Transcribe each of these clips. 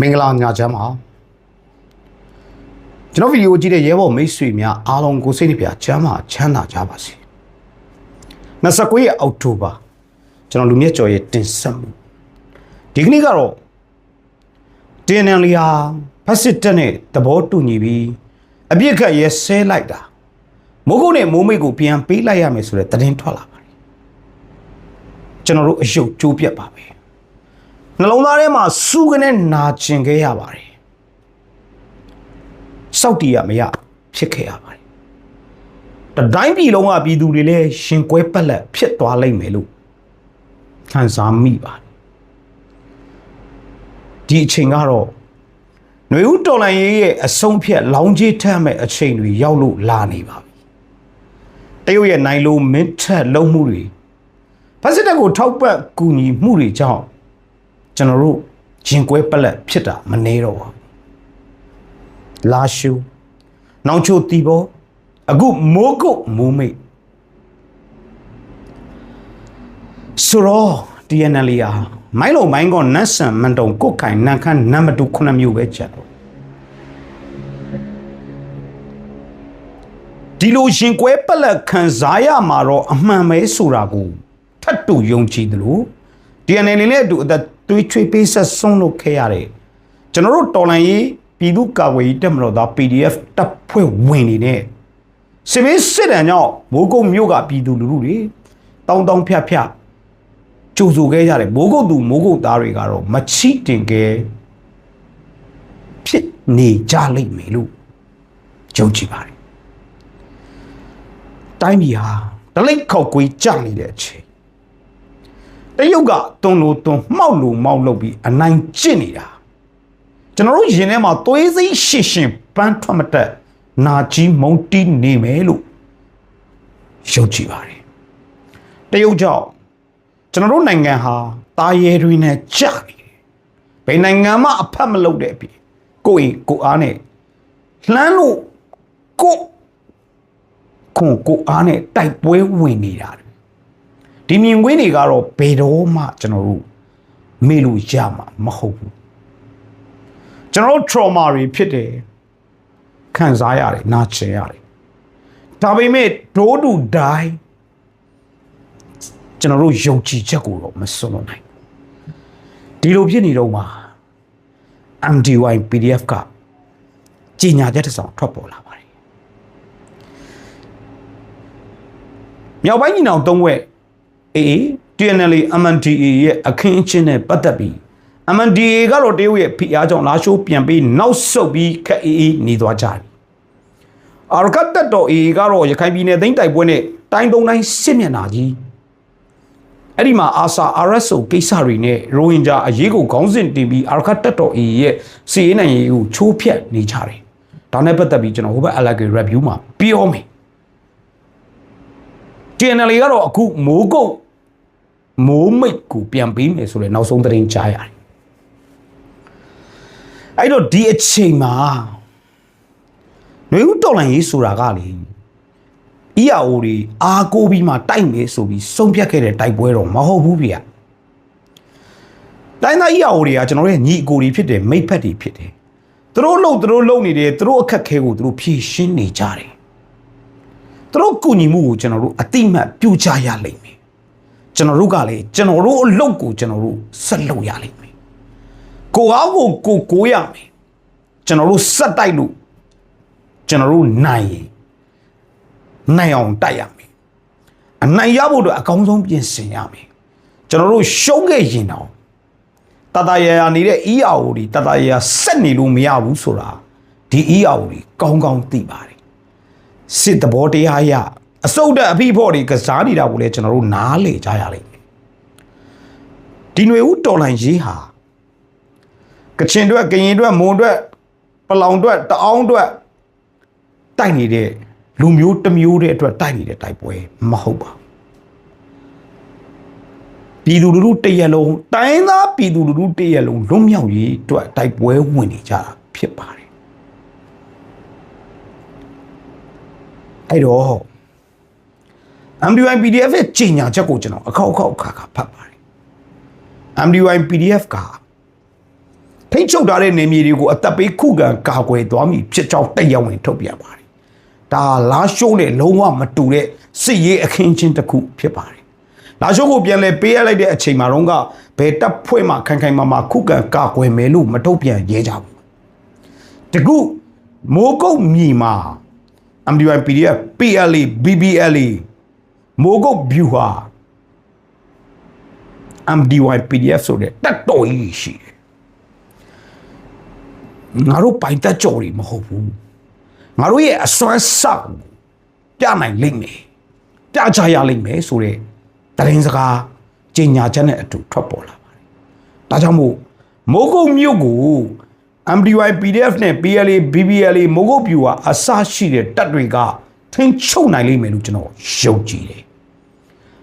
မင်္ဂလာညချမ်းပါကျွန်တော်ဗီဒီယိုကြည့်တဲ့ရဲဘော်မိတ်ဆွေများအားလုံးကိုစိတ်နှပြချမ်းသာချမ်းသာကြပါစေ29ရက်အောက်တိုဘာကျွန်တော်လူမြတ်ကျော်ရဲ့တင်ဆက်မှုဒီကနေ့ကတော့တင်းနန်လီဟာဖက်စစ်တပ်နဲ့သဘောတူညီပြီးအပြစ်ခတ်ရဲဆဲလိုက်တာမိုးကုတ်နဲ့မိုးမိတ်ကိုပြန်ပေးလိုက်ရမယ်ဆိုတဲ့သတင်းထွက်လာပါတယ်ကျွန်တော်တို့အယုတ်ကျိုးပြတ်ပါပဲ နှလုံးသားထဲမှာစူးကနေနာကျင်ခဲ့ရပါတယ်စောက်တီရမရဖြစ်ခဲ့ရပါတယ်တတိုင်းပြည်လုံးကပြည်သူတွေလည်းရှင်ကွဲပက်လက်ဖြစ်သွားလိမ့်မယ်လို့ခံစားမိပါတယ်ဒီအချိန်ကတော့ຫນွေဦးတော်လိုင်းရေးရဲ့အဆုံးဖြတ်လောင်းကြီးထမ်းမဲ့အချိန်တွေရောက်လို့လာနေပါပြီတရုတ်ရဲ့နိုင်လိုမင်းထက်လုံးမှုတွေဖက်စစ်တပ်ကိုထောက်ပံ့ကူညီမှုတွေကြောင့် ကျွန်တော်တို့ရင်ကွဲပက်လက်ဖြစ်တာမနေတော့ပါဘူးလာရှုနောင်ချိုတီဘောအခုမိုးကုတ်မိုးမိတ်ဆိုတော့ TNL ရာမိုင်းလုံးမိုင်းကောနတ်ဆန်မန်တုံကုတ်ခိုင်နန်ခမ်းနံပါတ်9မျိုးပဲချက်တော့ဒီလိုရင်ကွဲပက်လက်ခံစားရမှာတော့အမှန်ပဲဆိုတာကိုထပ်တူယုံကြည်တယ်လို့ TNL နဲ့အတူအသက် သွေးချွေးပေးဆက်ဆုံးလုပ်ခဲ့ရတယ်ကျွန်တော်တို့တော်လန်ရေးပြည်သူ့ကာကွယ်ရေးတပ်မတော်သား PDF တပ်ဖွဲ့ဝင်နေနဲ့စစ်မေးစစ်တမ်းကြောင့်မိုးကုတ်မြို့ကပြည်သူလူထုတွေတောင်းတောင်းဖြတ်ဖြတ်ကြိုဆိုခဲ့ကြတယ်မိုးကုတ်သူမိုးကုတ်သားတွေကတော့မချိတင်ခဲ့ဖြစ်နေကြလိမ့်မယ်လို့ယုံကြည်ပါတယ်တိုင်းပြည်ဟာတလိမ့်ခောက်ကွေးကြနေတဲ့အချိန် တရုတ်ကတွန်းလို့တွန်းမှောက်လို့မှောက်လို့ပြီးအနိုင်ကျင့်နေတာကျွန်တော်တို့ရင်ထဲမှာသွေးစိမ့်ရှစ်ရှင်ပန်းထွက်မတက်နာကြီးမုံတီးနေမယ်လို့ယုံကြည်ပါတယ်တရုတ်ကြောင့်ကျွန်တော်တို့နိုင်ငံဟာတာရဲတွေနဲ့ကြာနေတယ်ဘယ်နိုင်ငံမှအဖက်မလုပ်တဲ့အပြင်ကိုယ့်အိမ်ကိုယ်အားနဲ့လှမ်းလို့ကိုယ့်ခွန်ကိုယ်အားနဲ့တိုက်ပွဲဝင်နေတာတယ် ဒီမြင်ကွင်းတွေကတော့ဘယ်တော့မှကျွန်တော်တို့မေ့လို့ရမှာမဟုတ်ဘူးကျွန်တော်တို့ trauma တွေဖြစ်တယ်ခံစားရတယ်နာကျင်ရတယ်ဒါပေမဲ့ဒိုးတူဒိုင်းကျွန်တော်တို့ယုံကြည်ချက်ကိုတော့မစွန့်လွတ်နိုင်ဒီလိုဖြစ်နေတော့မှာ MDY PDF ကကြီးညာချက်တစ်စောင်ထွက်ပေါ်လာပါတယ်မြောက်ပိုင်းညီနောင်သုံးဝက် အေး TNL MNDAA ရဲ့အခင်းအကျင်းနဲ့ပတ်သက်ပြီး MNDAA ကတော့တရုတ်ရဲ့ဖိအားကြောင့်လာရှိုးပြန်ပြီးနောက်ဆုတ်ပြီးခက်အေးအေးနေသွားကြတယ်အာရကတ်တက်တော် AA ကတော့ရခိုင်ပြည်နယ်သိမ်းတိုက်ပွဲနဲ့တိုင်းတုံးတိုင်းစစ်မျက်နှာကြီးအဲ့ဒီမှာအာဆာ RSO ကိစ္စတွေနဲ့ရိုဟင်ဂျာအရေးကိုခေါင်းစဉ်တင်ပြီးအာရကတ်တက်တော် AA ရဲ့စီရေးနိုင်ရေးကိုချိုးဖျက်နေကြတယ်ဒါနဲ့ပတ်သက်ပြီးကျွန်တော်ဟိုဘက် allegation review မှာပြောမယ် TNL ကတော့အခုမိုးကုတ် မိုးမိတ်ကိုပြန်ပေးမယ်ဆိုတဲ့နောက်ဆုံးသတင်းကြားရတယ်အဲ့တော့ဒီအချိန်မှာຫນွေဦးတော်လန်ရေးဆိုတာကလေ EAO တွေအာကိုပြီးမှတိုက်မယ်ဆိုပြီးဆုံးဖြတ်ခဲ့တဲ့တိုက်ပွဲတော့မဟုတ်ဘူးဗျတိုင်းသား EAO တွေကကျွန်တော်တို့ရဲ့ညီအကိုတွေဖြစ်တယ်မိတ်ဖက်တွေဖြစ်တယ်သူတို့လှုပ်သူတို့လှုပ်နေတယ်သူတို့အခက်ခဲကိုသူတို့ဖြည့်ရှင်းနေကြတယ်သူတို့ကူညီမှုကိုကျွန်တော်တို့အတိမတ်ပြုချရလိမ့်မယ် ကျွန်တော်တို့ကလည်းကျွန်တော်တို့အလုပ်ကိုကျွန်တော်တို့ဆက်လုပ်ရလိမ့်မယ်ကိုအားကိုကိုကိုရမယ်ကျွန်တော်တို့ဆက်တိုက်လို့ကျွန်တော်တို့နိုင်ရင်နိုင်အောင်တိုက်ရမယ်အနိုင်ရဖို့အတွက်အကောင်းဆုံးပြင်ဆင်ရမယ်ကျွန်တော်တို့ရှုံးခဲ့ရင်တော့တတရရနေတဲ့ EAO တွေတတရရဆက်နေလို့မရဘူးဆိုတာဒီ EAO တွေကောင်းကောင်းသိပါတယ်စစ်တဘောတရားရ အစုတ်တဲ့အဖိဖို့တွေကစားနေတာကိုလည်းကျွန်တော်တို့နားလေကြရလိမ့်မယ်ဒီຫນွေဦးတော်လိုင်းရေးဟာကချင်အတွက်ကရင်အတွက်မွန်အတွက်ပလောင်အတွက်တအောင်းအတွက်တိုက်နေတဲ့လူမျိုးတစ်မျိုးတဲ့အတွက်တိုက်နေတဲ့တိုက်ပွဲမဟုတ်ပါဘူးပြည်သူလူထုတရက်လုံးတိုင်းသားပြည်သူလူထုတရက်လုံးလွတ်မြောက်ရေးအတွက်တိုက်ပွဲဝင်နေကြတာဖြစ်ပါတယ်အဲ့တော့ MDY PDF ရဲ့ကြီးညာချက်ကိုကျွန်တော်အခောက်အခောက်အခါခါဖတ်ပါတယ် MDY PDF ကခထိတ်ချုပ်ထားတဲ့နေမြေတွေကိုအသက်ပေးခုခံကာကွယ်သွားမည်ဖြစ်ကြောင်းတရားဝင်ထုတ်ပြန်ပါတယ်ဒါလာရှိုးနဲ့လုံးဝမတူတဲ့စစ်ရေးအခင်းချင်းတစ်ခုဖြစ်ပါတယ်လာရှိုးကိုပြန်လဲပေးရလိုက်တဲ့အချိန်မှာတော့ကဘယ်တပ်ဖွဲ့မှခိုင်ခိုင်မာမာခုခံကာကွယ်မယ်လို့မထုတ်ပြန်ရဲကြဘူးတကူမိုးကုတ်မြေမှာ MDY PDF PLA BBLA မိုးကုတ် view ဟာ MDY PDF ဆိုတဲ့တက်တော်ကြီးရှိတယ်ငါတို့ပိုင်တက်ကြော်တွေမဟုတ်ဘူးငါတို့ရဲ့အစွမ်းဆောက်ပြနိုင်လိမ့်မယ်ပြချရလိမ့်မယ်ဆိုတဲ့တရင်စကားကြင်ညာချက်နဲ့အတူထွက်ပေါ်လာပါတယ်ဒါကြောင့်မို့မိုးကုတ်မြို့ကို MDY PDF နဲ့ PLA BBLA မိုးကုတ်ပြူဟာအစရှိတဲ့တပ်တွေက ထင်းချုပ်နိုင်လိမ့်မယ်လို့ကျွန်တော်ယုံကြည်တယ်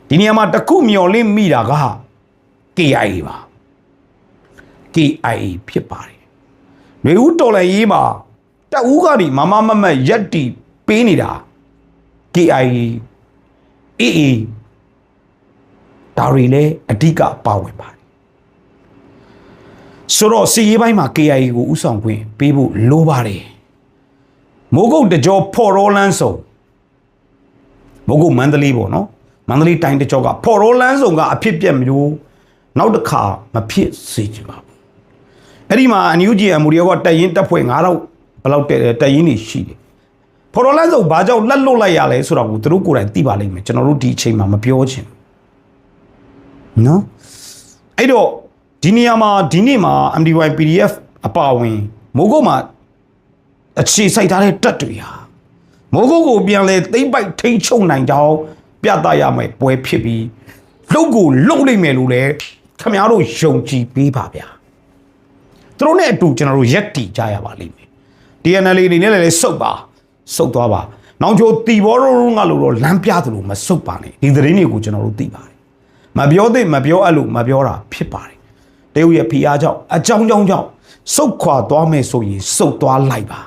ဒီနေရာမှာတစ်ခုမျော်လင့်မိတာက KIA ပါ KIA ဖြစ်ပါတယ်။မျိုးဦးတော်လည်းရေးမှာတက်ဦးကနေမမမမတ်ရက်တီပေးနေတာ KIA AA ဒါတွေလည်းအဓိကပါဝင်ပါတယ်။ဆိုတော့စီရေးပိုင်းမှာ KIA ကိုဥဆောင်ခွင့်ပေးဖို့လိုပါတယ်။မိုးကုတ်တကြောဖော်ရောလန်းဆောင် မိုးကုတ်မန္တလေးပေါ့နော်။မန္တလေးတိုင်းတကြောကဖော်ရောလန်းဆောင်ကအဖြစ်ပြက်မျိုးနောက်တစ်ခါမဖြစ်စေချင်ပါဘူးအဲ့ဒီမှာအန်ယူဂျီအမူရီယောကတက်ရင်တက်ဖွဲ့9000ဘယ်လောက်တက်တက်ရင်နေရှိတယ်ဖော်တော်လန်းဆိုဘာကြောင့်လက်လွတ်လိုက်ရလဲဆိုတော့သူတို့ကိုယ်တိုင်သိပါလိမ့်မယ်ကျွန်တော်တို့ဒီအချိန်မှာမပြောချင်ဘူးနော်အဲ့တော့ဒီနေရာမှာဒီနေ့မှာ MDY PDF အပါဝင်မိုးကုတ်မှာအခြေစိုက်ထားတဲ့တက်တွေဟာ မိုးကုတ်ကိုပြန်လဲသိမ့်ပိုက်ထိန်းချုပ်နိုင်ကြောင်းပြသရမယ်ပွဲဖြစ်ပြီးလုတ်ကိုလုတ်နိုင်မယ်လို့လည်းခမရတို့ယုံကြည်ပေးပါဗျာသူတို့နဲ့အတူကျွန်တော်တို့ရက်တီကြရပါလိမ့်မယ် TNL အနေနဲ့လည်းစုပ်ပါစုပ်သွားပါနောင်ချိုတီဘောရိုးငါလို့တော့လမ်းပြသလိုမစုပ်ပါနဲ့ဒီသတင်းတွေကိုကျွန်တော်တို့သိပါတယ်မပြောသင့်မပြောအပ်လို့မပြောတာဖြစ်ပါတယ်တရုတ်ရဲ့ဖိအားကြောင့်အကြောင်းကြောင့်ကြောင့်စုပ်ခွာသွားမယ်ဆိုရင်စုပ်သွားလိုက်ပါ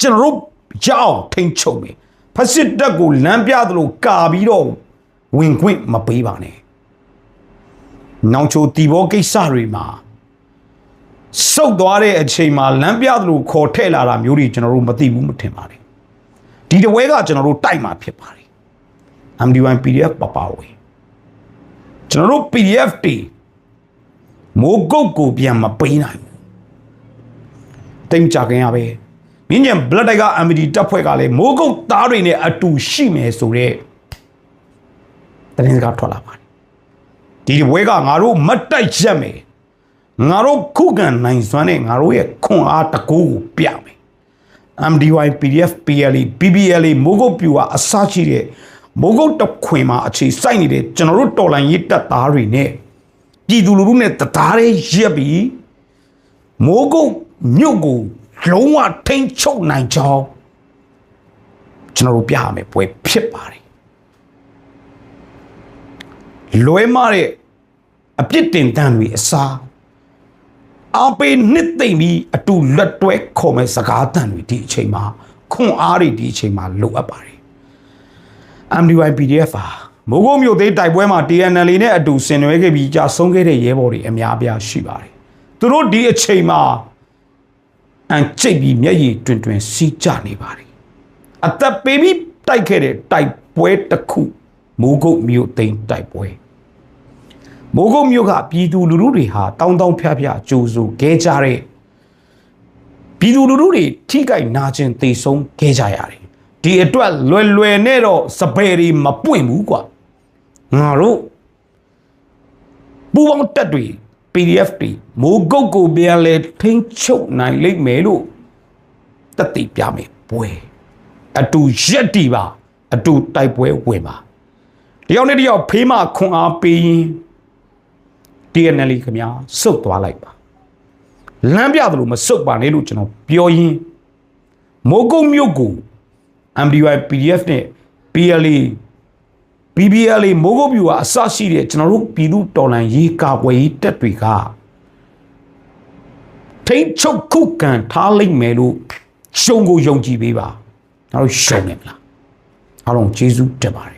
ကျွန်တော်တို့ကြောက်ထိန်ချုပ်မယ်ဖက်စစ်တပ်ကိုလမ်းပြသလိုကာပြီးတော့ဝင်ခွင့်မပေးပါနဲ့နောင်ချိုတီဘောကိစ္စတွေမှာစုပ်သွားတဲ့အချိန်မှာလမ်းပြသလိုခေါ်ထည့်လာတာမျိုးတွေကျွန်တော်တို့မသိဘူးမထင်ပါနဲ့ဒီတဝဲကကျွန်တော်တို့တိုက်မှာဖြစ်ပါတယ် MD1 PDF ပပဝေကျွန်တော်တို့ PDF တွေမိုးကုတ်ကိုပြန်မပေးနိုင်ဘူးတိမ်ကြခင်ရပဲ မြင်းညံ blood တိုက်က MD တပ်ဖွဲ့ကလည်းမိုးကုတ်သားတွေနဲ့အတူရှိမယ်ဆိုတော့တရင်စကားထွက်လာပါတယ်ဒီဘွဲကငါတို့မတ်တိုက်ရက်မယ်ငါတို့ခုခံနိုင်စွမ်းနဲ့ငါတို့ရဲ့ခွန်အားတကူကိုပြမယ် MDY PDF PLA BBLA မိုးကုတ်ပြူဟာအစရှိတဲ့မိုးကုတ်တခွင်မှာအခြေစိုက်နေတဲ့ကျွန်တော်တို့တော်လိုင်းရေးတပ်သားတွေနဲ့ပြည်သူလူထုနဲ့တသားလေးရက်ပြီးမိုးကုတ်မြို့ကို လုံးဝထိန်းချုပ်နိုင်ကြောင်းကျွန်တော်တို့ပြရမယ်ပွဲဖြစ်ပါတယ်လွဲမတဲ့အပြစ်တင်တန်းတွေအစားအပေနှစ်သိမ့်ပြီးအတူလက်တွဲခေါ်မဲ့စကားတန်တွေဒီအချိန်မှာခွန်အားတွေဒီအချိန်မှာလိုအပ်ပါတယ် MDY PDF ဟာမိုးကုတ်မြို့သေးတိုက်ပွဲမှာ TNL နဲ့အတူဆင်နွှဲခဲ့ပြီးကြာဆုံးခဲ့တဲ့ရဲဘော်တွေအများအပြားရှိပါတယ်သူတို့ဒီအချိန်မှာ အန်ကျိတ်ပြီးမျက်ရည်တွင်တွင်စီးကြနေပါတယ်အသက်ပေးပြီးတိုက်ခဲ့တဲ့တိုက်ပွဲတစ်ခုမိုးကုတ်မြို့သိမ်းတိုက်ပွဲမိုးကုတ်မြို့ကပြည်သူလူထုတွေဟာတောင်းတောင်းဖျားဖျားကြိုးစိုးခဲကြတဲ့ပြည်သူလူထုတွေထိကြိုက်နာကျင်သေဆုံးခဲကြရတယ်ဒီအတွက်လွယ်လွယ်နဲ့တော့စပယ်တွေမပွင့်ဘူးကွာငါတို့ပူပေါင်းတက်တွေ PDF တွေမိုးကုတ်ကိုပြန်လဲထိန်းချုပ်နိုင်လိမ့်မယ်လို့တတိပြမယ်ပွဲအတူရက်တီပါအတူတိုက်ပွဲဝင်ပါတယောက်နဲ့တယောက်ဖေးမခွန်အားပေးရင် TNL ခင်ဗျာစုတ်သွားလိုက်ပါလမ်းပြသလိုမစုတ်ပါနဲ့လို့ကျွန်တော်ပြောရင်းမိုးကုတ်မြို့ကို MDY PDF နဲ့ PLA BBLA မိုးကုတ်ပြူဟာအစရှိတဲ့ကျွန်တော်တို့ပြည်သူတော်လှန်ရေးကာကွယ်ရေးတပ်တွေကထိတ်ချုပ်ခုခံထားလိမ့်မယ်လို့ရှုံကိုယုံကြည်ပေးပါကျွန်တော်ရှုံနေမလားအားလုံးကျေးဇူးတင်ပါတယ်